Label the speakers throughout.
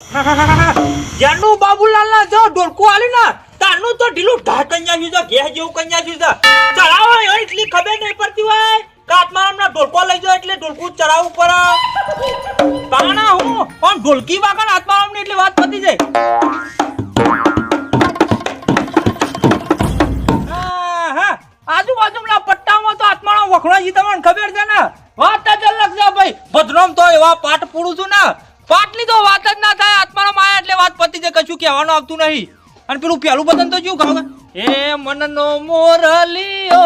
Speaker 1: ના.
Speaker 2: જ્યારનું બાબુલાલ ના જો ડોલકું આલી ના તારનું તો ઢીલું ઢા કન્યા છું ઘેહ જેવું કન્યા છું ચડાવો એટલી ખબર નહીં પડતી હોય કાટમાં હમણાં ઢોલકો લઈ જાઓ એટલે ઢોલકું ચડાવવું પડે તાણા હું પણ ઢોલકી વાગણ હાથમાં આમને એટલે વાત પતી જાય આજુબાજુના પટ્ટામાં તો આત્માનો વખણાજી તમને ખબર છે ને? વાત જ અલગ છે ભાઈ. ભદ્રોમ તો એવા પાઠ પૂરું છું ને. પાઠની તો વાત જ ના થાય, આત્માનો માયા એટલે વાત પતી જાય, કશું કહેવાનું આવતું નહીં. અને પેલું પેલું બદન તો શું ખાવ એ મનનો મોરલીઓ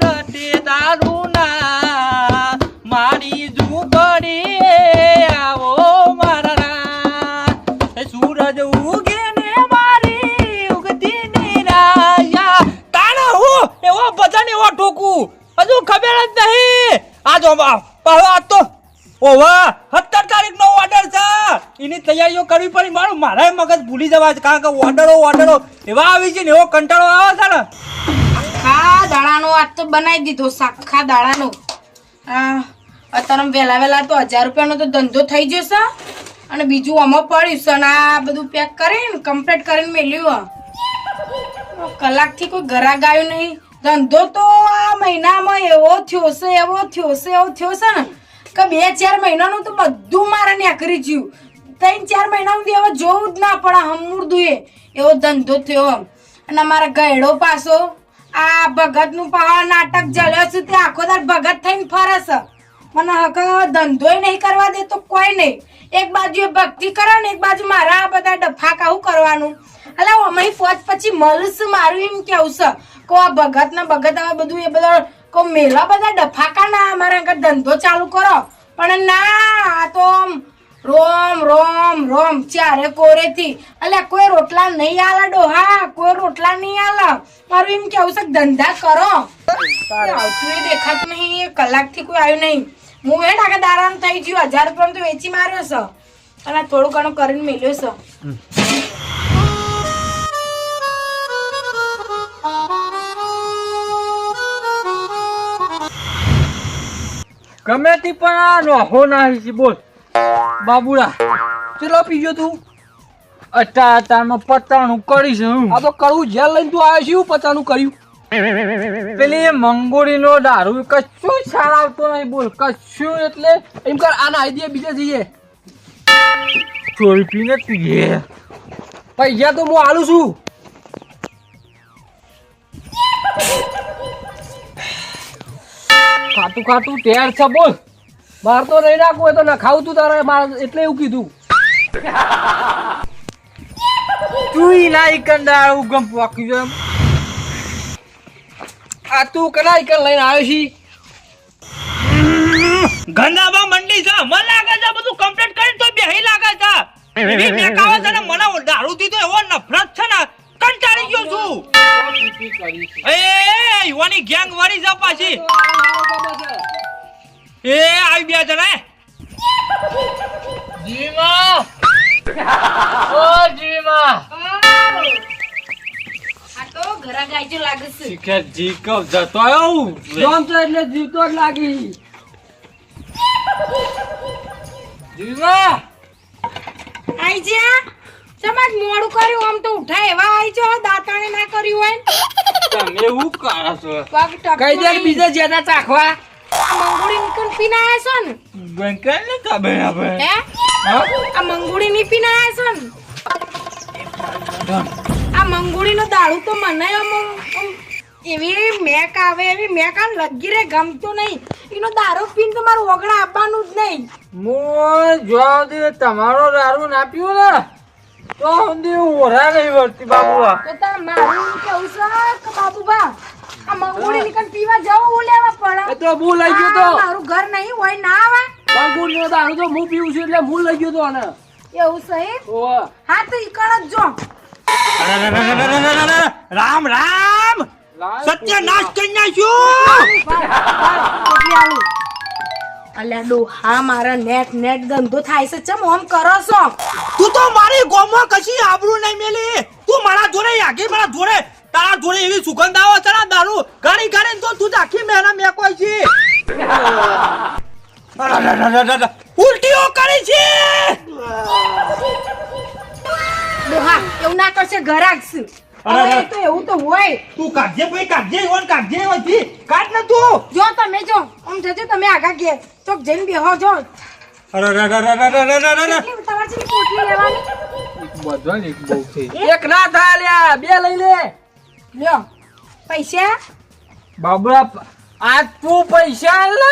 Speaker 2: રટે દારૂના. મારી ઝૂંપડી આવો મારા સૂરજ ઉગે એવો ભજન એવો ઠોકું હજુ ખબર જ નહીં. આ જો પાહો આ તો. ઓવા સત્તર તારીખ નો ઓર્ડર છે. એની તૈયારીઓ કરવી પડી. મારું મારા મગજ ભૂલી જવા છે. કારણ કે ઓર્ડરો ઓર્ડરો એવા આવી છે ને, એવો કંટાળો આવે છે ને.
Speaker 3: આખા દાડાનો આજ તો બનાવી દીધો સાખા દાડાનો. આ, અત્યારે વહેલા વહેલા તો હજાર રૂપિયાનો તો ધંધો થઈ જશે અને બીજું આમાં પડ્યું છે અને આ બધું પેક કરીને કમ્પ્લીટ કરીને મેલ્યું. કલાકથી કોઈ ઘરાક આવ્યું નહીં. ધંધો તો આ મહિનામાં એવો થયો છે, એવો થયો છે, એવો થયો છે ને, કે બે ચાર મહિનાનું તો બધું મારે નીકળી ગયું. ત્રણ ચાર મહિના સુધી હવે જોવું જ ના પડે હમુરદું એ. એવો ધંધો થયો અને અમારા ગયડો પાછો, આ ભગતનું પહાડ નાટક જલ્યો છે, તે આખો દાર ભગત થઈને ફરે છે. મને આગળ ધંધોય નહીં કરવા દે તો કોઈ નહીં. એક બાજુ એ ભક્તિ કરો ને એક બાજુ મારા આ બધા ડફા કાવું કરવાનું. એટલે અમે ફોજ પછી મળશે મારું એમ કેવું છે? કો આ ભગત ને ભગત હવે બધું એ બધા કો મેલા બધા ડફાકા ના અમારા આગળ ધંધો ચાલુ કરો. પણ ના આ તો રોમ રોમ રોમ ચારે કોરેથી. એટલે કોઈ રોટલા નહીં આલા ડોહા કોઈ રોટલા નહીં આલા. મારું એમ કેવું છે ધંધા કરો. આવતું એ દેખાતું નહીં કલાકથી કોઈ આવ્યું નહીં. હું એ ટાકા દારામ થઈ ગયું હજાર રૂપિયા તો વેચી માર્યો છે. અને થોડું ઘણું કરીને મેલ્યો છે.
Speaker 2: ગમે તે પણ આ નોહો ના છે બોલ. બાબુડા ચલો પીજો તું? અટા અટામાં પતાણું કરીશ હું.
Speaker 4: આ તો કરવું જેલ લઈને તું આવ્યો છે પતાણું કર્યું?
Speaker 2: પેલી મંગોળીનો દારૂ કશું સાર આવતો નહીં બોલ, કશું એટલે
Speaker 4: એમ કર, આના આઈડિયા બીજે જઈએ.
Speaker 2: ચોરી પીને પીએ.
Speaker 4: પૈસા તો હું આલું છું.
Speaker 2: ખાતું ખાતું ટેર છે, બોલ.
Speaker 4: બહાર તો નહીં રાખવું હોય તો ના ખાવું તું તારે, મારે એટલે એવું કીધું.
Speaker 2: તું ના કંડાળું ગમ પાકી જાય.
Speaker 4: આ તું કના કર લઈને આવ્યો છી?
Speaker 2: ગંગાબા મંડી છે. મને લાગે છે બધું કમ્પ્લીટ કરીને તો બેહી લાગે છે. એવી મેક આવે છે ને મને દારૂ થી તો એવો નફરત છે ને કંટાળી ગયો છું. એ યુવાની ગેંગ વારી છે પાછી. એ આવી બે જણા જીમા. ઓ જીમા.
Speaker 3: આ તો લાગે છે
Speaker 2: કે જી કબ જતો આવ્યો
Speaker 4: જોમ તો એટલે જીવતો જ લાગી.
Speaker 2: જીમા
Speaker 3: આઈ જા સમાજ મોડું કર્યું આમ તો ઉઠાય એવા આઈ જો દાંતાણે ના કર્યું હોય
Speaker 2: તમે એવું કરો છો?
Speaker 4: કઈ દે
Speaker 3: નહીં.
Speaker 4: જેના ચાખવા?
Speaker 3: આ મંગુડી નીકળ પીને આયા છો ને?
Speaker 2: બંકર ને ખબર આપણે.
Speaker 3: હે? આ મંગુડી ની પીને આયા છો ને? આ મંગુડી નો દારૂ તો મને એવી મેક આવે એવી મેક આમ લગી રે ગમતું નહીં. એનો દારૂ પીને તો મારું ઓગણા આપવાનું જ નહીં.
Speaker 2: હું જોવા દે તમારો દારૂ ના પીવો ને તો સુધી ઓરા નહીં વળતી બાબુવા
Speaker 3: તો તાર મારું કેવું છે કે બાબુબા આ મંગોળી નીકળ પીવા જવું લેવા પડે.
Speaker 4: તો હું લઈ ગયો તો.
Speaker 3: મારું ઘર નહીં હોય ના આવે.
Speaker 4: મંગોળી નો દારૂ તો હું પીવું છું એટલે હું લઈ ગયો તો ને
Speaker 3: એવું સહી હા તો ઈકળ જ જો.
Speaker 2: રામ રામ! સત્યનાશ કરી નાખ્યું!
Speaker 3: અલ્યા ડો હા મારા નેટ નેટ ધંધો થાય છે. ચમ ઓમ કરો છો?
Speaker 2: તું તો મારી ગોમાં કશી આબરૂ નહીં મેલી. તું મારા જોડે યાગી મારા જોડે તારા જોડે એવી સુગંધ આવે છે દારૂ. ગાડી ગાડી તો તું જ આખી મેના મેકોય છે. ઉલટીઓ કરી છે.
Speaker 3: ડોહા એવું ના કરશે ઘર આગશું તો હોય.
Speaker 2: તું કાઢજે
Speaker 3: તમે આગા
Speaker 4: કે લઈ લે.
Speaker 3: લ્યો પૈસા?
Speaker 4: બાબરા આ તું પૈસા લે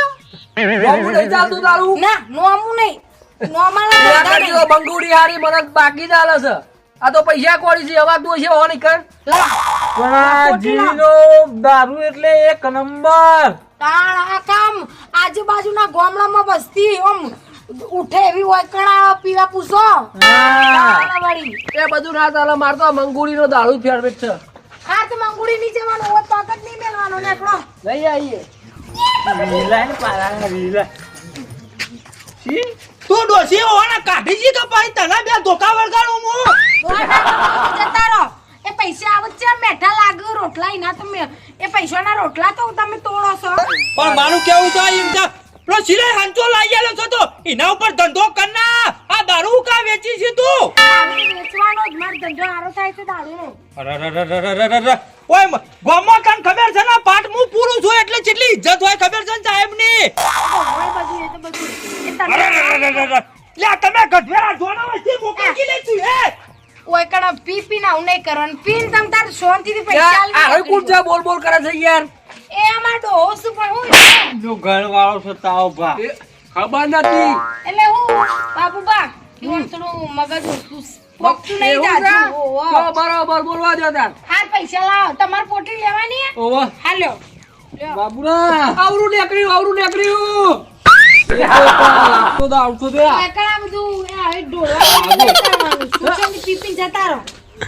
Speaker 4: બાબુ લઈ ચાલતું તારું?
Speaker 3: ના નોમું નહીં. નોમા
Speaker 4: બંગુડી હારી મને બાકી ચાલે છે. આ તો પૈસા કોળી છે અવાજ દો છે ઓની કર. જીનો દારૂ એટલે એક નંબર.
Speaker 3: તાણા કામ. આજુબાજુના ગામડામાં વસ્તી ઓમ ઉઠે એવી હોય કણા પીવા પૂછો.
Speaker 4: એ બધું ના ચાલે માર તો મંગુડી નો દારૂ ફેરવેટ છે.
Speaker 3: હા તો મંગુડી નહીં જવાનું હોય તો જ નહીં મેળવાનું નેકળો
Speaker 4: લઈ આવીએ.
Speaker 2: તું ડોસી હોવાના કાઢી જી તો ભાઈ તને બે ધોકા વળગાડું હું. ખબર છે પૂરું છું એટલે કેટલી ઇજ્જત હોય ખબર છે સાહેબની.
Speaker 3: તમે
Speaker 2: ગઢવેરા જોના વચ્ચે મોકલી
Speaker 3: ઓય કણા પી પી ના નહીં કરવાનું. પીન તમ તાર શાંતિથી પૈસા
Speaker 4: આ હવે કુણ છે બોલ બોલ કરે છે યાર.
Speaker 3: એ અમાર ડોહો શું પણ હું
Speaker 2: નું ઘર વાળો છો તાવ ભા.
Speaker 4: ખબર નથી.
Speaker 3: એટલે હું બાબુબા હું થોડું મગજ પોકતું નહીં
Speaker 4: એવું છે?
Speaker 3: જાજુ ઓહો.
Speaker 4: તો બરાબર બોલવા દો તાર.
Speaker 3: હાલ પૈસા લાવો. તમારે પોટી લેવાની હે?
Speaker 4: ઓવો
Speaker 3: હાલ્યો લ્યો.
Speaker 4: બાબુરા આવરું નીકળ્યું આવરું નીકળ્યું. તો આવતો દે
Speaker 3: આ. કણા બધું. એ હવે ઢોળવાનું નહીં કરવાનું. સુગંધ પી પીને જતા રહો.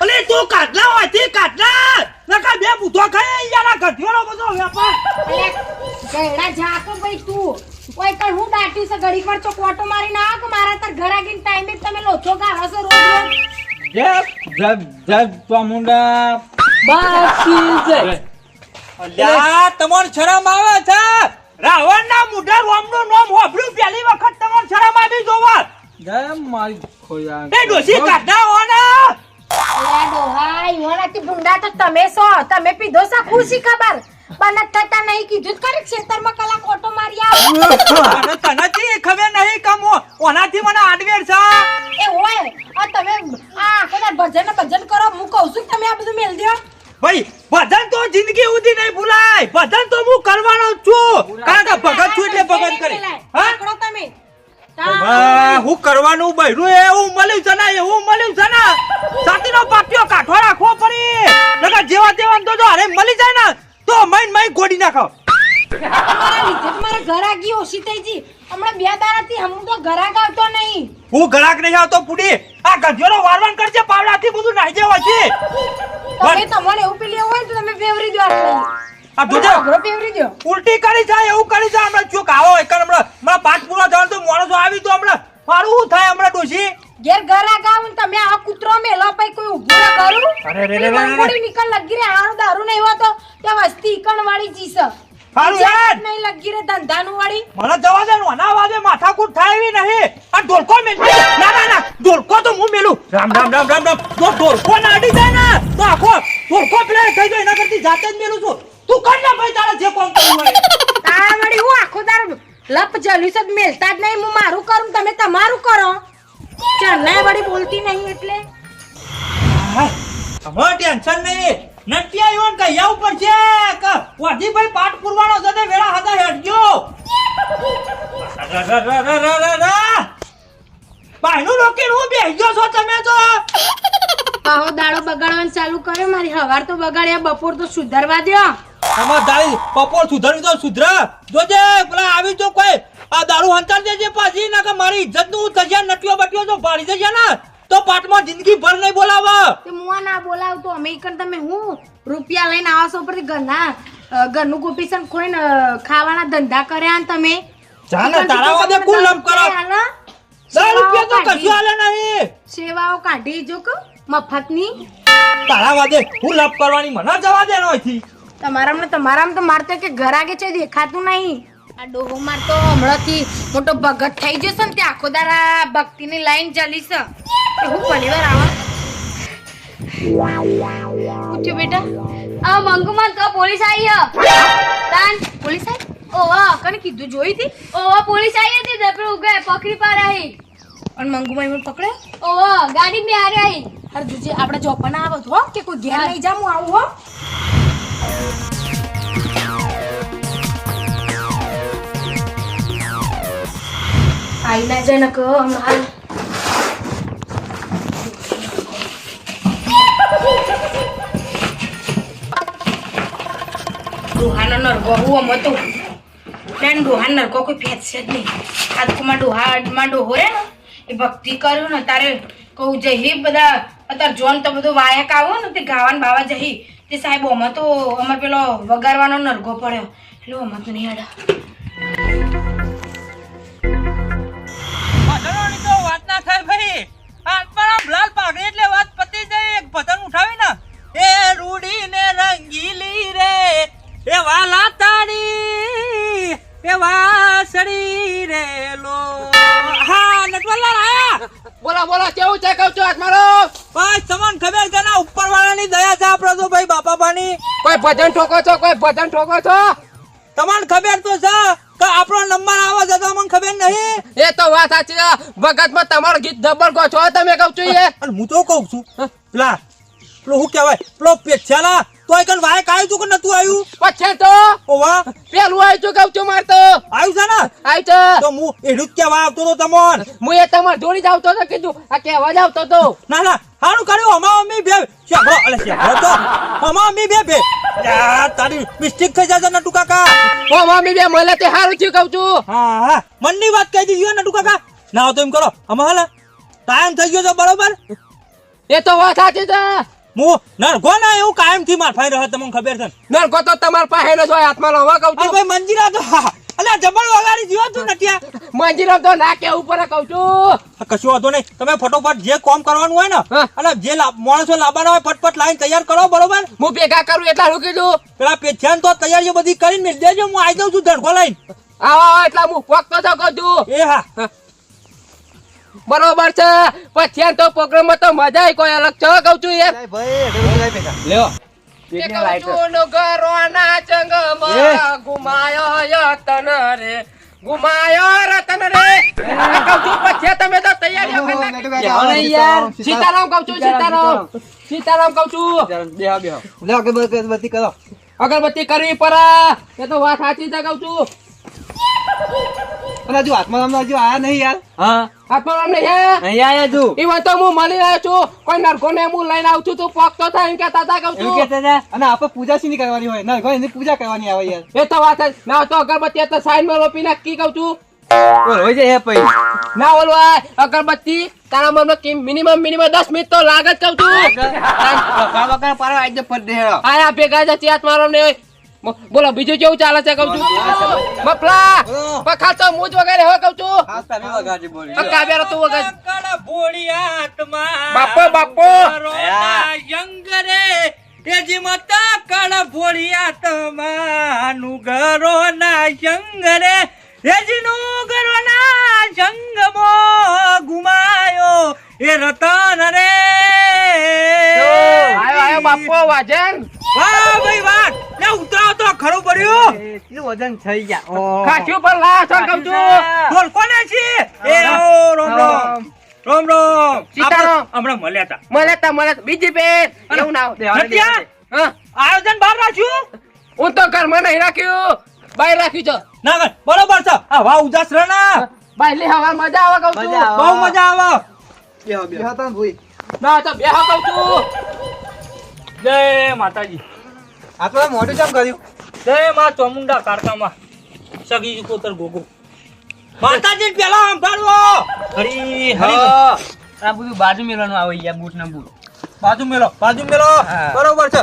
Speaker 2: અલે તું કાટલા હોયથી કાટલા. નકા બે બુધો ખાય યાર આ ગધેડો બધો વેપાર.
Speaker 3: અલે ગયડા જાકો ભાઈ તું. ઓય કણ હું દાટ્યું છે ઘડીક વાર ચોક ઓટો મારી ના કે મારા તાર ઘર આગીને ટાઈમે તમે લોચો ગાળો છો રોજ રોજ?
Speaker 2: જય જય જય ચામુંડા
Speaker 4: બાકી છે.
Speaker 2: અલ્યા તમાર શરમ આવે છે. રાવણના મુઢા રોમનું નામ હોભળ્યું પહેલી વખત તમાર શરમ આવી જોવા.
Speaker 4: જય મારી ખોયા.
Speaker 2: એ ડોસી કાઢા હોને
Speaker 3: અલે ડોહા ઈવણાથી ભૂંડા તો તમે છો. તમે પીધો છો ખુશી ખબર? બનત થતા નહીં કીધું જ કરી ખેતરમાં કલાક ઓટો મારી આવો.
Speaker 2: તને ચી ખબર નહીં કમો ઓનાથી મને આડવેર છે.
Speaker 3: એ હોય. આ તમે આ આખો દાડ ભજન ને ભજન કરો. હું કહું છું કે તમે આ બધું મેલ દો
Speaker 2: ભાઈ ભજન તો જિંદગી સુધી નહીં ભૂલાય. ભજન તો હું કરવાનો છું. કારણ કે ભગત છું એટલે ભગત કરી. હા?
Speaker 3: તમે.
Speaker 2: હું કરવાનું બૈરું એવું મળ્યું છે ને એવું મળ્યું છે ને સાતીનો પાટિયો કાઠો રાખવો પડી નકર જેવા તેવા તો જો અરે મળી જાય ને તો મઈન મઈન ગોડી નાખો.
Speaker 3: તમારા લીધે તો મારા ઘર આગી ઓછી થઈ જી હમણાં બે દાડાથી હમ તો ઘર આવતો નહીં.
Speaker 2: હું ગળાક નહીં આવતો પુડી. આ ગધેડો વારવાન કરજે પાવડાથી બધું નાઈ જવા છે.
Speaker 3: તમે તમારે એવું
Speaker 2: આ જોજો.
Speaker 3: અઘરો ફેવરી દો.
Speaker 2: ઉલટી કરી જાય એવું કરી જાય હમણાં ચૂક આવો એકર હમણાં મારા પાંચ પૂરા જવાનું તો માણસો આવી તો હમણાં. મારું શું થાય હમણાં ડોશી?
Speaker 3: ઘેર ઘર આગ ને તમે આ કૂતરો મેલો પછી કોઈ ઊભો ના કરું.
Speaker 2: અરે રે રે રે.
Speaker 3: નીકળ લગી રે હારો દારૂ નહીં હોતો. તે વસ્તી ઈકણ વાળી જીસ
Speaker 2: હારું યાર.
Speaker 3: નહીં લગી રે ધંધાનું વાળી
Speaker 2: મને જવા દે ના વાજે માથાકૂટ થાય એવી નહીં. આ ઢોલકો મેલ ના ના ના ઢોલકો તો હું મેલું. રામ રામ રામ રામ રામ. જો ઢોલકો ના અડી જાય ને તો આખો ઢોલકો પ્લે થઈ જાય એના કરતી જાતે જ મેલું છું. તું કર ને ભાઈ તારે જે કોમ કરવું હોય
Speaker 3: તારા વળી હું આખો તાર લપ જલ્યું જ મેલતા જ નહીં હું મારું કરું તમે તમારું કરો. ચન્નાઈ વળી બોલતી નહીં એટલે.
Speaker 2: હવે ટેન્શન નહીં. નટિયા આવ્યો ને કઈ ઉપર છે કે. વાજીભાઈ પાઠ પૂરવાનો છે તે વેળા હતા હેડજો. બાયનું લોકીન હું બેહી ગયો છો તમે તો.
Speaker 3: પાહો દાડો બગાડવાનું ચાલુ કર્યો મારી હવાર તો બગાડ્યા બપોર તો સુધારવા દ્યો.
Speaker 2: દાડી બપોર સુધરવી તો સુધર. જોજે પેલા આવી તો કોઈ. આ દારૂ હંતાર દેજે પાછી ના કે મારી ઇજ્જતનું થશે નટીઓ બટીઓ તો ભાડી જશે ને. તો પાટમાં જિંદગી ભર નહીં બોલાવા.
Speaker 3: તે મુઆ ના બોલાવતો અમે ઈકણ તમે હું રૂપિયા લઈને આવા છો પરથી ઘરના ઘરનું ગોપીસન ખોઈને ખાવાના ધંધા કર્યા ને તમે?
Speaker 2: જાને તારા વાદે કુલ
Speaker 3: દસ
Speaker 2: કરો. દસ રૂપિયા તો કશું હાલે નહીં.
Speaker 3: સેવાઓ કાઢી જો કે મફતની.
Speaker 2: તારા વાદે હું લપ કરવાની મને જવા દે અહીંથી.
Speaker 3: તમારામાં ને તમારામાં તો મારતો કે ઘર આગે છે દેખાતું નહીં. આ ડોહો માર તો હમણાંથી. મોટો ભગત થઈ જશે ને તે આખો દારા ભક્તિની લાઈન ચાલી છે. હું પહેલી આવા. પૂછ્યું બેટા?
Speaker 5: આ મંગુમાં તો પોલીસ આવી હે. તાન
Speaker 3: પોલીસ આવી
Speaker 5: ઓવા
Speaker 3: કને કીધું જોઈ હતી?
Speaker 5: ઓવા પોલીસ આવી હતી પેલું ઉગે પકડી પાડ્યા હી.
Speaker 3: મંગુ માં મને પકડે?
Speaker 5: ઓવા ગાડી મે હારે આવી
Speaker 3: અરે દુજે આપણે જોબ ના આવત હો કે કોઈ ઘેર નહીં જામું આવું હો. ડોહાનો નરકો હું અમ હતું બેન ડોહા નરકો કોઈ ફેંચશે જ નહીં આજમાં ડોહા માં ડોહો એ ભક્તિ કર્યું ને તારે કહું જઈ બધા અત્યારે જોન તો બધું વાયક આવો ને તે ગાવાન બાવા જઈ તે સાહેબ ઓમાં તો અમાર પેલો વગાડવાનો નરગો પડ્યો. એટલે ઓમાં તો નહીં અડા
Speaker 2: વાત ના થાય ભાઈ. આત્મારામ લાલ પાઘડી એટલે વાત પતી જાય પતંગ ઉઠાવી એ રૂડી રંગીલી રે, એ વાલા તારી એ વાસળી રે લો. હા નટવલ્લા આયા?
Speaker 4: બોલો બોલા કેવું છે? કહું છું? મારો
Speaker 2: ભાઈ તમને ખબર છે ને ઉપર વાળાની દયા છે આપડે તો ભાઈ બાપા પાની
Speaker 4: કોઈ ભજન ઠોકો છો? કોઈ ભજન ઠોકો છો?
Speaker 2: તમને ખબર તો છે કે આપણો નંબર આવે છે તો તમને ખબર નહીં?
Speaker 4: એ તો વાત સાચી છે. ભગતમાં તમારું ગીત જબર ગો છો તમે કહું છું એ.
Speaker 2: અને હું તો કહું છું. પેલા પેલો શું કહેવાય? પેલો પેછાલા તો કન વાય કાયું તું કે નતું આવ્યું?
Speaker 4: પછી તો?
Speaker 2: ઓવા.
Speaker 4: પેલું આવી છું કહું છું માર તો?
Speaker 2: આવ્યું છે ને?
Speaker 4: આવી છે.
Speaker 2: તો હું એડું જ આવતો તો તમોન.
Speaker 4: હું એ તમાર જોડી જ આવતો હતો કીધું. આ કહેવા જ આવતો તો.
Speaker 2: ના ના હારું કર્યું. અમા મમ્મી બે શેભરો અલે શેભરો તો. અમા મમ્મી બે બે. તારી મિસ્ટેક થઈ છે નટુ કાકા.
Speaker 4: ઓ મમ્મી બે મને તે સારું થયું કહું છું.
Speaker 2: હા હા. મનની વાત કહી દીધી નટુ કાકા. ના તો એમ કરો. અમા હાલા ટાઈમ થઈ ગયો છે બરોબર.
Speaker 4: એ તો વાત સાચી છે.
Speaker 2: હું નરગો ના એવું કાયમથી માર ફાઈ રહ્યો તમને ખબર છે
Speaker 4: નરગો તો તમાર પાસે ન જોય હાથમાં લવા કહું છું.
Speaker 2: ભાઈ મંજીરા તો હા અલે વગાડી જીવો તું નટિયા
Speaker 4: મંજીરા તો ના કે ઉપર કહું છું.
Speaker 2: કશું વાંધો નહીં. તમે ફટોફટ જે કામ કરવાનું હોય ને. અને જે માણસો લાવવાના હોય ફટફટ લાઈન તૈયાર કરો બરોબર?
Speaker 4: હું ભેગા કરું એટલા શું કીધું.
Speaker 2: પેલા પેછાન તો તૈયારીઓ બધી કરીને મેળ દેજો હું આવી જાઉં છું ધણકો લઈને.
Speaker 4: આવા એટલા હું પોકતો તો કહું છું.
Speaker 2: એ હા.
Speaker 4: બરોબર છે. પછી તો પ્રોગ્રામમાં તો મજા આવી કોઈ અલગ છો કઉ છું એમ
Speaker 6: લ્યો
Speaker 4: ગુમાયો રે ગુમાયો રતન રે. કહું છું પછી તમે તો
Speaker 6: ને યાર.
Speaker 4: સીતારામ કહું છું સીતારામ. સીતારામ કહું છું.
Speaker 6: બેહો બેહો. લ્યો અગરબત્તી કરો.
Speaker 4: અગરબત્તી કરવી પડે એ તો વાત સાચી છે કહું છું.
Speaker 6: અને હજુ આમ હજુ આયા નહીં યાર. હા.
Speaker 4: આત્મારામ નહીં
Speaker 6: આયા આયા તું.
Speaker 4: ઈવન તો હું મળી રહ્યો છું. કોઈ નરકો ને હું લઈને આવું છું તું તો થાય એમ કેતા હતા કહું છું.
Speaker 6: કેતા હતા? અને આપણે પૂજા શી કરવાની હોય? નરકો એની પૂજા કરવાની આવે યાર.
Speaker 4: એ તો વાત જ. ના તો અગરબત્તી તો સાઈનમાં રોપી નાખી કહું છું.
Speaker 6: હોય જાય હે પઈ
Speaker 4: ના ઓલવા અગરબત્તી તારા મનમાં મિનિમમ મિનિમમ દસ મિનિટ તો લાગે જ કહું છું.
Speaker 6: બાબા પારો આજે પર દેડો
Speaker 4: આયા ભેગા જ ચેત મારો ને બોલો બીજું કેવું ચાલે છે કઉ છું? મફલા પખા તો મૂજ વગેરે હો કઉ છું?
Speaker 6: હા તમે વગાડજો બોલી.
Speaker 4: પક્કા બેરો તું
Speaker 2: ભોળિયાતમાં
Speaker 4: બાપો, બાપો.
Speaker 2: કરોના યંગ રે. એ જીમત કળ ભોળિયાતમાં નુગરો ના યંગ રે. એ ના જંગમો ગુમાયો એ રતન રે.
Speaker 4: આયો આયો બાપો વાજન.
Speaker 2: વાહ ભાઈ વાહ. તો ખરું પડ્યું
Speaker 6: એટલું વજન થઈ ગયા.
Speaker 4: ખાસ્યું પર લા છો કમજો
Speaker 2: બોલ કોને છે? એ રોમ રોમ રોમ. રોમ
Speaker 4: સીતારામ.
Speaker 2: હમણાં મળ્યા હતા
Speaker 4: મળ્યા હતા મળ્યા બીજી પેટ એવું ના. હા.
Speaker 2: આયોજન બહાર રાખ્યું?
Speaker 4: હું તો ઘરમાં નહીં રાખ્યું. બહાર રાખ્યું છે.
Speaker 2: ના ભાઈ બરોબર છે. આ વાહ ઉદાસ રહે ને.
Speaker 4: બહાર લે હવા મજા આવે કહું છું.
Speaker 2: બહુ મજા આવે.
Speaker 6: બે બેહો તને ભૂઈ
Speaker 4: ના તો બેહો કહું છું.
Speaker 2: જય માતાજી.
Speaker 6: આ તો મોઢું કેમ કર્યું?
Speaker 2: જય માં ચોમુંડા કારકામાં સગી કોતર ગોગો. માતાજી પેલા સંભાળવો. હરી હરી
Speaker 6: આ બધું બાજુ મેળવાનું આવે યાર બૂટ ના બૂટ.
Speaker 2: બાજુ મેલો બાજુ મેલો બરોબર છે.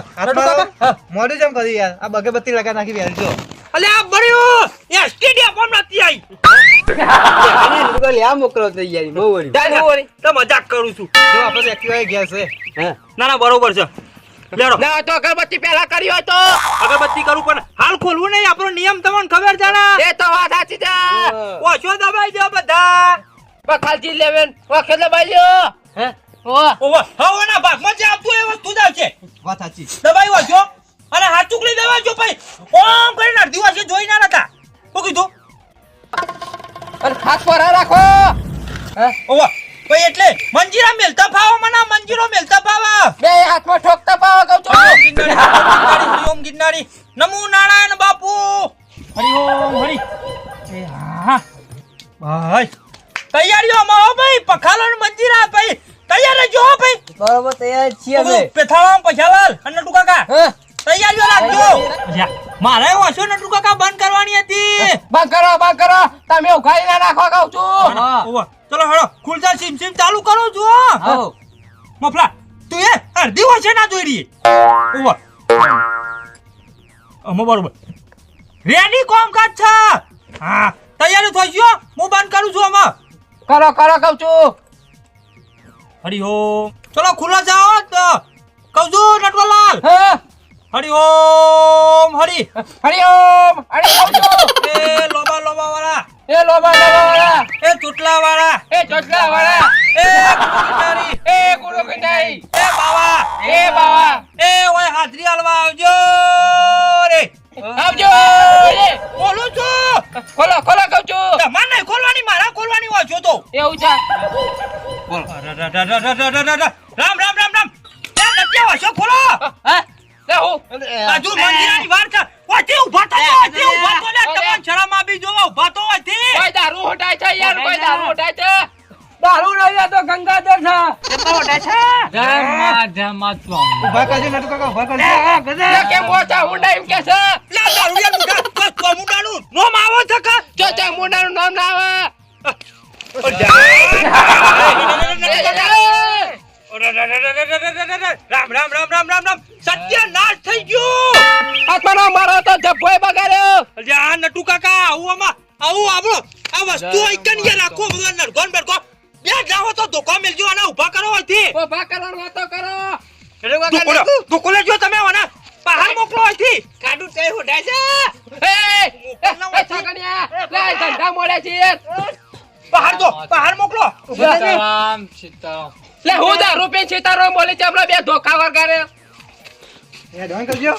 Speaker 6: મોઢું કેમ કર્યું યાર? આ બગરબત્તી લગા નાખી બેર જો
Speaker 2: અલે આ બળ્યું. એ સ્ટેડિયમ પણ નથી આવી
Speaker 6: લ્યા મોકલો થઈ યાર બહુ વળી.
Speaker 2: તો મજાક કરું છું.
Speaker 6: જો આપણે એક્ટિવા ગયા છે.
Speaker 2: ના ના બરોબર છે. લેડો.
Speaker 4: ના તો અગરબત્તી પહેલા કરી હોય તો.
Speaker 2: અગરબત્તી કરું પણ હાલ ખોલવું નહીં આપણો નિયમ તમને ખબર છે ને?
Speaker 4: એ તો વાત સાચી છે.
Speaker 2: ઓછો દબાઈ દો બધા.
Speaker 4: બખાલજી લેવેન વખત દબાઈ લ્યો હે? ઓ.
Speaker 2: ઓવા હવાના ભાગમાં જે આપતું એ વસ્તુ જ આવશે.
Speaker 6: વાત સાચી.
Speaker 2: દબાઈ વાજો અને હાથ ચૂકલી જો ભાઈ. ઓમ કરીને અડધી વાંચે જોઈ ના હતા શું કીધું?
Speaker 4: અને હાથ પર રાખો. હે?
Speaker 2: ઓવા ભાઈ એટલે મંજીરા મેલતા ફાવો મને મંજીરો મેલતા ફાવા
Speaker 4: બે હાથમાં ઠોકતા પાવા કહું છું.
Speaker 2: ઓમ ગિરનારી, ઓમ ગિરનારી. નમો નારાયણ બાપુ. હરિ ઓમ હરિ. એ હા. ભાઈ તૈયારીઓમાં હો ભાઈ પખાલન મંજીરા ભાઈ. તૈયાર રહેજો હો ભાઈ.
Speaker 6: બરોબર તૈયાર છીએ
Speaker 2: અમે. પેથાળામાં પછાલાલ અને ટુકા કા
Speaker 4: હે?
Speaker 2: તૈયારીઓ રાખજો. મારે ઓછો ને ટુકા કાકા બંધ કરવાની હતી.
Speaker 4: બંધ કરો બંધ કરો. તમે ઉઘાડી ના નાખો કહું છું.
Speaker 2: ચલો હળો ખુલતા સિમ સિમ ચાલુ કરો જો
Speaker 4: હો.
Speaker 2: મફલા તું એ અડધી વાંચે ના જોઈ રહી. ઓવર અમો બરોબર. રેડી કોમકાજ છે. હા તૈયારી થઈ ગયો હું. બંધ કરું છું આમાં.
Speaker 4: કરો કરો કહું છું.
Speaker 2: હરી ઓમ. ચલો ખુલ્લા જાઓ. કહું છું નટવરલાલ. હરી ઓમ હરી.
Speaker 4: હરી ઓમ હરી ઓમ.
Speaker 2: એ લોબા લોબા વાળા
Speaker 4: એ લોબા લોબા વાળા
Speaker 2: ચૂટલા વાળા
Speaker 4: એ ચોટલા વાળા
Speaker 2: એ ગુરુગિરનારી,
Speaker 4: એ ગુરુ
Speaker 2: એ બાવા.
Speaker 4: એ બાવા.
Speaker 2: એ ઓય હાજરી હાલવા આવજો રે.
Speaker 4: આવજો રે.
Speaker 2: બોલું છું.
Speaker 4: ખોલો ખોલો કહું છું.
Speaker 2: તમારે નહીં ખોલવાની મારા ખોલવાની વાંચો તો.
Speaker 4: એવું છે.
Speaker 2: રામ રામ રામ રામ. એ નથી વાંચો ખોલો.
Speaker 4: હે લે હું.
Speaker 2: બાજુ મંદિરની વાર છે વાંચી ઊભા થજો તે ઊભા તો લે. તમારે શરમ આપી જોવા ઊભા તો.
Speaker 4: દારૂ હટાય છે યાર કોઈ દારૂ હટાય છે? દારૂ નહીં આ તો ગંગાધર છે.
Speaker 6: ઊભા કરજો નટુ કાકા ઊભા કરજો
Speaker 4: લે કે મોચા હુંડા એમ કે છે?
Speaker 2: લે દારૂડિયા મુઢા તો કોમુડાનું નોમ આવો છે કા?
Speaker 4: જો તે મુંડાનું નામ ના આવે.
Speaker 2: રામ રામ રામ રામ રામ રામ. સત્યનાશ થઈ ગયું.
Speaker 4: આત્માનો મારો તો જભ્ભોય બગાડ્યો.
Speaker 2: અલ્યા આ નટુ કાકા આવું આમાં આવું આપણો વસ્તુ આઈકન યાર રાખો ભગવાન નરગોન બરગો બે જાઓ તો ધોકા મેલજો અને ઊભા કરો અહીંથી
Speaker 4: ઊભા કરવાનો વાતો કરો
Speaker 2: ધોકો ધોકો લેજો તમે આને બહાર મોકલો અહીંથી
Speaker 4: કાડું તે હોટાય છે એ છગડિયા લે ધંધા મોડે છે યાર.
Speaker 2: બહાર દો બહાર મોકલો
Speaker 4: લે હું દારૂ પી સીતારામ બોલે છે હમણાં બે ધોકા વગાડે
Speaker 6: એ ડોન કરજો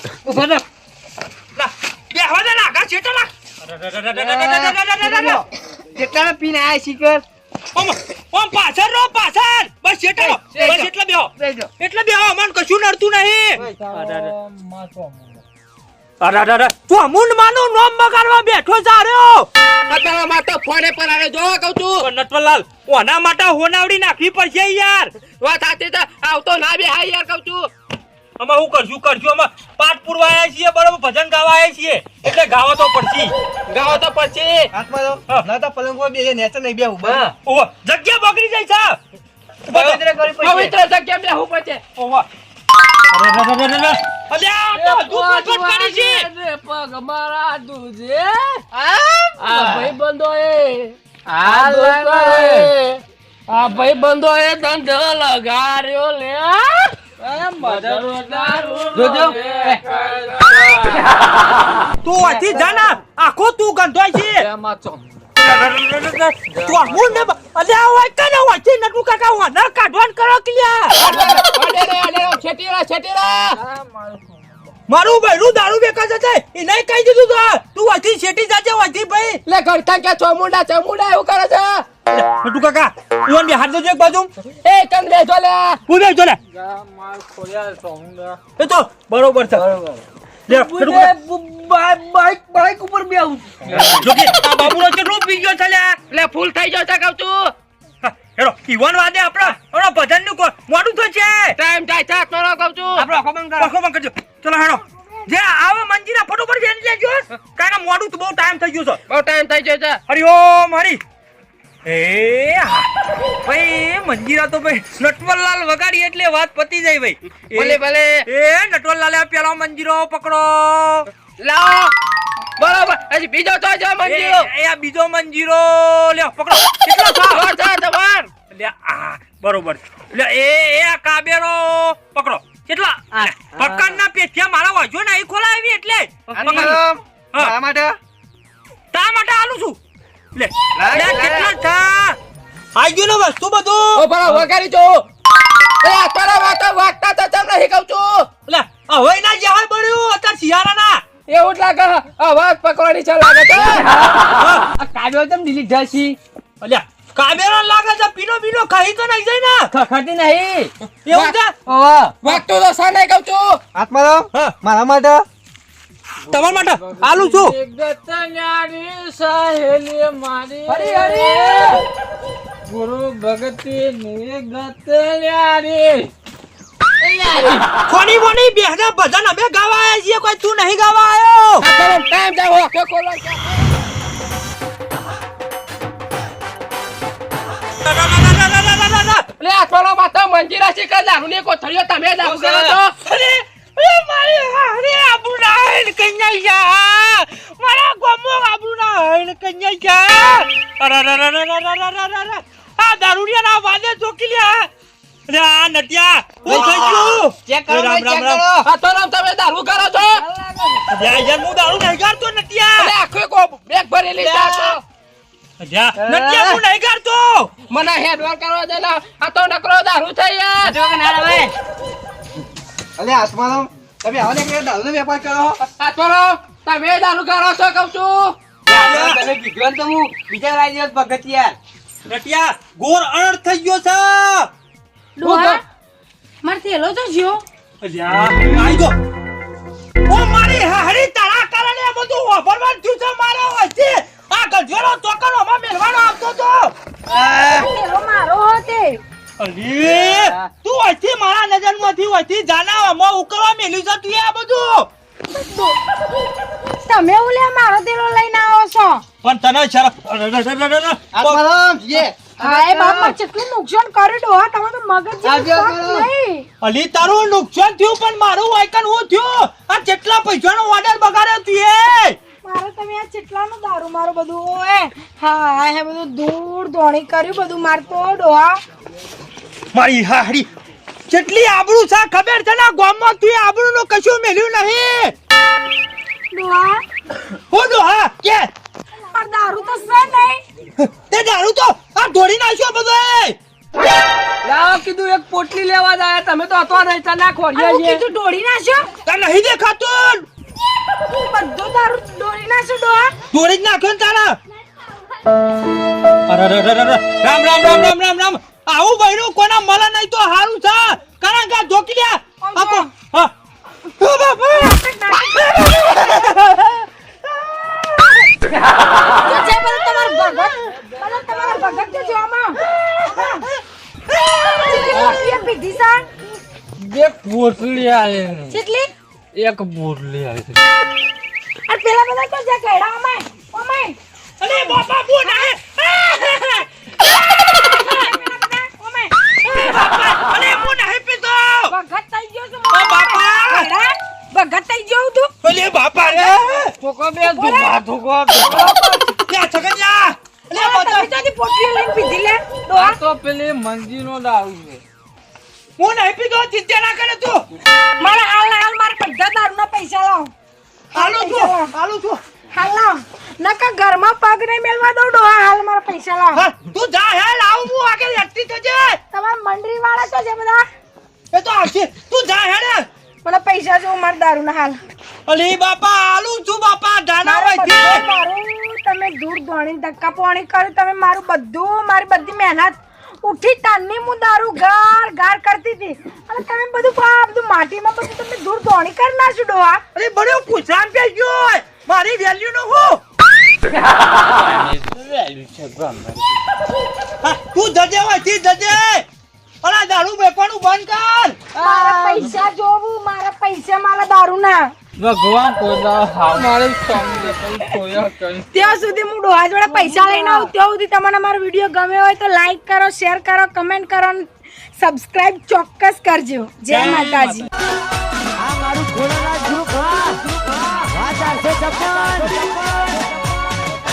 Speaker 2: ના બે હવે ના ગા છેટા ના
Speaker 6: કેટલા પીને આયા શીખર
Speaker 2: ઓમ ઓમ પાછળ રો પાછળ. બસ છેટો બસ એટલે બેહો. એટલે બેહો મન કશું નડતું નહીં. અરે અરે. અરે તું અમુંડ માનું નોમ બગાડવા બેઠો જાર્યો
Speaker 4: અત્યારે માં તો ફોને પર આવે જો કહું છું.
Speaker 2: નટવરલાલ ઓના માટે હોનાવડી નાખવી પડશે યાર.
Speaker 4: વાત સાચી તો આવતો ના બે હા યાર કહું છું.
Speaker 2: આમાં હું કરશું? કરશું આમાં પાઠ પૂરવા આવ્યા છીએ બરોબર? ભજન ગાવા આવ્યા છીએ. એટલે ગાવા તો પડશે.
Speaker 4: ગાવા તો પડશે.
Speaker 6: હાથમાં તો ના તો પલંગ પર બે નેચર નહીં બે ઊભા
Speaker 2: ઓહો જગ્યા બગડી જાય છે
Speaker 6: પવિત્ર કરી પડશે.
Speaker 4: પવિત્ર જગ્યા બે હું પછી
Speaker 2: ઓહો અલ્યા આ તો હજુ ફટફટ કરી છે.
Speaker 4: પગ મારા દુજે આ ભાઈ બંધો એ આ ભાઈ બંધો ધંધો લગાડ્યો લે.
Speaker 2: તું અહીંથી જા ને આખો તું ગંધોય છે. તું આમું ને અલ્યા હોય કે હોય છે નટુ કાકા હોય ના કાઢવાન કરો ક્લિયા
Speaker 4: છેટીરા છેટીરા
Speaker 2: મારું બૈરું દારૂ બેકા જશે. એને કહી દીધું તો તું વધી શેટી જાજે વધી ભાઈ.
Speaker 4: લે ઘરતા કે ચોમુંડા ચોમુંડા એવું કરે છે.
Speaker 2: નટુ કાકા ઓન બે હાથ દેજો એક બાજુ.
Speaker 4: એ કન બેસો લે.
Speaker 2: હું બેજો ચોમુંડા એ તો બરોબર છે. લે
Speaker 6: બાઈક બાઈક ઉપર બે આવું
Speaker 2: આ બાબુનો કેટલો પી ગયો છે
Speaker 4: લે. ફૂલ થઈ ગયો છે કહું છું.
Speaker 2: હા, હેરો ઈવન વાદે આપણા આપણા ભજનનું મોડું તો છે
Speaker 4: ટાઈમ થાય છે આત્માનો કહું છું.
Speaker 2: આપણો કરો. આખો કરજો. ચલો જે આવો મંજીરા ફોટો પર જઈને લેજો કારણ મોડું તો બહુ ટાઈમ થઈ ગયો છે.
Speaker 4: બહુ ટાઈમ થઈ ગયો છે.
Speaker 2: હરિ ઓમ હરિ. એ ભાઈ મંજીરા તો ભાઈ નટવરલાલ વગાડી એટલે વાત પતી જાય ભાઈ.
Speaker 4: ભલે ભલે.
Speaker 2: એ નટવરલાલે પેલો મંજીરો પકડો.
Speaker 4: લાવો. બરોબર. હજી બીજો તો છે મંજીરો.
Speaker 2: એ- આ બીજો મંજીરો. લ્યો પકડો. કેટલો છો
Speaker 4: તમાર.
Speaker 2: લે આ બરોબર. લે એ એ આ કાબેરો. પકડો. કેટલા? મકાનના પેઠિયા મારા વાજો ના ખોલાવી એટલે.
Speaker 4: મારા માટે?
Speaker 2: તા માટે આલું છું. લે. લે, કેટલા થા? આઈ ગયું ને વસ્તુ બધું?
Speaker 4: ઓ ભલા વગાડી જો. એ આત્મારામ વાતો વાગતા તો તમને નહીં કહું છું.
Speaker 2: લે હવે ના જહાય બળ્યું અત્યારે શિયાળાના.
Speaker 4: એવું જ લાગે અવાજ પકવાની છે લાગે છે.
Speaker 6: આ કાવ્યો તમ ડિલીટ જશી
Speaker 2: અલ્યા કામેરા લાગે છે પીનો પીનો ખાઈ તો નહીં જાય ને.
Speaker 6: ખખડતી નહીં.
Speaker 2: એવું છે
Speaker 4: વાગતું તો સા નહીં કહું છું.
Speaker 6: આત્મારામ
Speaker 2: હા.
Speaker 6: મારા માટે?
Speaker 2: તમારા માટે? આલુ છું.
Speaker 6: હરી હરી. ગુરુ ભગતી ની ગતલ્યારી.
Speaker 2: કોની કોની બેહના ભજન અમે ગાવા આવ્યા છીએ કોઈ તું નહીં ગાવા આવ્યો
Speaker 4: ટાઈમ જાવ કે ખોલો. લે આઠવાડો માથા મંજીરા છે કે દારૂ ની કોથળીઓ તમે દારૂ કરો છો?
Speaker 2: અરે અરે મારી હારે આબુ ના હેડ કન્યા મારા ગોમો આબુ ના હેડ કન્યા આ. દારૂડિયા હું થઈ રામ રામ રામ.
Speaker 6: આ
Speaker 4: તો રામ તમે દારૂ કરો છો?
Speaker 2: દારૂ નહીં કરતો નટિયા.
Speaker 4: અરે આખો કો બ્રેક ભરેલી
Speaker 2: ચા નટિયા નહીં કરતો.
Speaker 4: મને હેડવાર કરવા દે ને આ તો નકરો દારૂ છે યાર
Speaker 6: અલે આત્મારામ તમે આવો ને કે દારૂનો વેપાર કરો.
Speaker 4: આત્મારામ તમે દારૂ કરો છો કહું છું.
Speaker 6: તમે કીધું તો હું બીજા લાવી ભગત યાર
Speaker 2: નટિયા ગોર અર્થ થઈ ગયો છે.
Speaker 3: ડોહા મારે થેલો તો જ્યો.
Speaker 2: અલ્યા આઈ ગયો. ઓ મારી હારી તારા કારણે બધું વાપરવાનું થયું છે મારા વચ્ચે ગજવેલો ચોકનો માં મેલવાનો આવતો તો.
Speaker 3: થેલો મારો હોતે.
Speaker 2: અરે તું અહીંથી મારા નજરમાંથી અહીંથી જાનાવામાં ઉકળવા મેલ્યું છે તું આ બધું.
Speaker 3: તમે ઓલે મારો દેલો લઈને આવો છો.
Speaker 2: પણ તને શરમ
Speaker 6: આત્મારામ જે.
Speaker 3: હાય બાપા કેટલું નુકસાન કર્યું તમે તો મગજ. નહીં.
Speaker 2: અલી તારું નુકસાન થયું પણ મારું વાયકન હું થયું? આ કેટલા પૈસાનો ઓર્ડર બગાડ્યો તું એ?
Speaker 3: મારે તમે આ ચેટલાનું દારૂ મારું બધું? ઓએ હા હે બધું દૂર ધોણી કર્યું બધું મારતો ડોહા
Speaker 2: મારી હાડી કેટલી આબરૂ છે ખબર છે ને ગામમાં તું આબરૂ નું કશું મેલ્યું નહીં.
Speaker 3: ડોહા.
Speaker 2: હું તો હા કે?
Speaker 3: પણ દારૂ તો છે નહીં.
Speaker 2: તે દારૂ તો આ ઢોળી નાખ્યો બધો એ.
Speaker 4: લાવો કીધું એક પોટલી લેવા જાય તમે તો હતો નહીં તો ના
Speaker 3: આ હું
Speaker 4: ખોરીએ
Speaker 3: કીધું ડોળી નાખ્યો?
Speaker 2: તને નહીં દેખાતું.
Speaker 3: બધું તારું દોરી નાખશું ડો
Speaker 2: દોરી જ નાખ્યો ને તારા? અરે અરે અરે રામ રામ રામ રામ રામ રામ. આવું બહેરું કોના મળે નહીં તો હારું છે. કારણ કે ધોકી લ્યા
Speaker 6: એક બોરલી આવી છે.
Speaker 3: આ પેલા બધા તો જે કહેડા અમાય અમાય
Speaker 2: અરે બાપા બૂટ
Speaker 6: આ બે ધોકા ધોકો
Speaker 2: ક્યાં છગન્યા? અલે
Speaker 3: બધા પોટી લઈને પીધી લે
Speaker 6: તો પેલી મંજી નો દાવ છે.
Speaker 2: હું નહીં પીતો ચિંતા ના કરે તું.
Speaker 3: મારા હાલ હાલ મારા બધા દારૂના પૈસા લાવ.
Speaker 2: હાલું છું હાલું છું
Speaker 3: હાલ લાવ. નકા ઘરમાં પગ નહીં મેલવા દઉં ડો હાલ મારા પૈસા લાવ.
Speaker 2: તું જા હે લાવ હું આગળ લટતી થજે
Speaker 3: તમારા મંડળી વાળા તો છે બધા.
Speaker 2: એ તો આવશે. તું જા હે ને
Speaker 3: મને પૈસા જો મારા દારૂના હાલ.
Speaker 2: અલી બાપા હાલું છું બાપા
Speaker 3: ધાના હોય
Speaker 2: વૈથી
Speaker 3: તમે દૂર ધોણી ધક્કા પોણી કરો તમે મારું બધું મારી બધી મહેનત. ઉઠી તારની હું દારૂ ગાર ગાર કરતી હતી. અને તમે બધું પા બધું માટીમાં બધું તમે દૂર ધોણી કરી નાખ્યું ડોહા.
Speaker 2: અરે બડે કુસાન પે ગયો મારી વેલ્યુ નો હું? હા, તું જજે તી જજે. અલા દારૂ વેપારનું બંધ કર.
Speaker 3: મારા પૈસા જોવું મારા પૈસા મારા દારૂના.
Speaker 6: ભગવાન કોદા હાવ સામે કોયા કઈ
Speaker 3: ત્યાં સુધી હું ડોહા જોડે પૈસા લઈને આવું ત્યાં સુધી તમને મારો વીડિયો ગમ્યો હોય તો લાઈક કરો શેર કરો કમેન્ટ કરો સબસ્ક્રાઇબ ચોક્કસ કરજો. જય માતાજી.
Speaker 1: આ મારું ગ્રુપ હા આ ચારસો